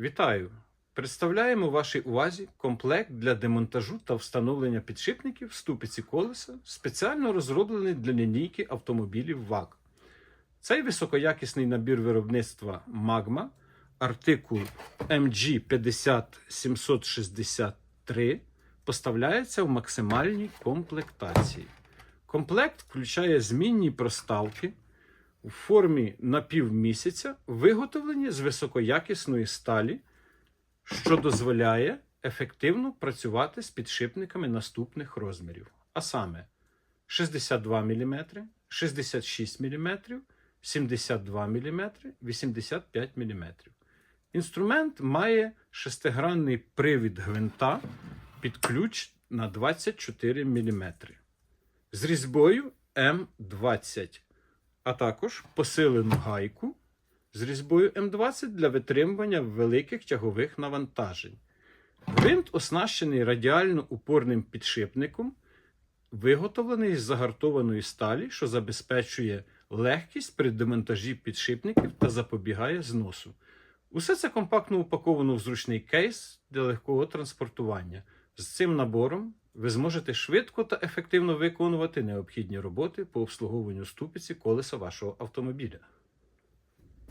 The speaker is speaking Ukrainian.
Вітаю! Представляємо вашій увазі комплект для демонтажу та встановлення підшипників ступиці колеса, спеціально розроблений для лінійки автомобілів ВАГ. Цей високоякісний набір виробництва Magma, артикул MG50763, поставляється в максимальній комплектації. Комплект включає змінні проставки у формі напівмісяця, виготовлені з високоякісної сталі, що дозволяє ефективно працювати з підшипниками наступних розмірів, а саме 62 мм, 66 мм, 72 мм, 85 мм. Інструмент має шестигранний привід гвинта під ключ на 24 мм з різьбою М20, а також посилену гайку з різьбою М20 для витримування великих тягових навантажень. Гвинт оснащений радіально упорним підшипником, виготовлений з загартованої сталі, що забезпечує легкість при демонтажі підшипників та запобігає зносу. Усе це компактно упаковано в зручний кейс для легкого транспортування. З цим набором ви зможете швидко та ефективно виконувати необхідні роботи по обслуговуванню ступиці колеса вашого автомобіля.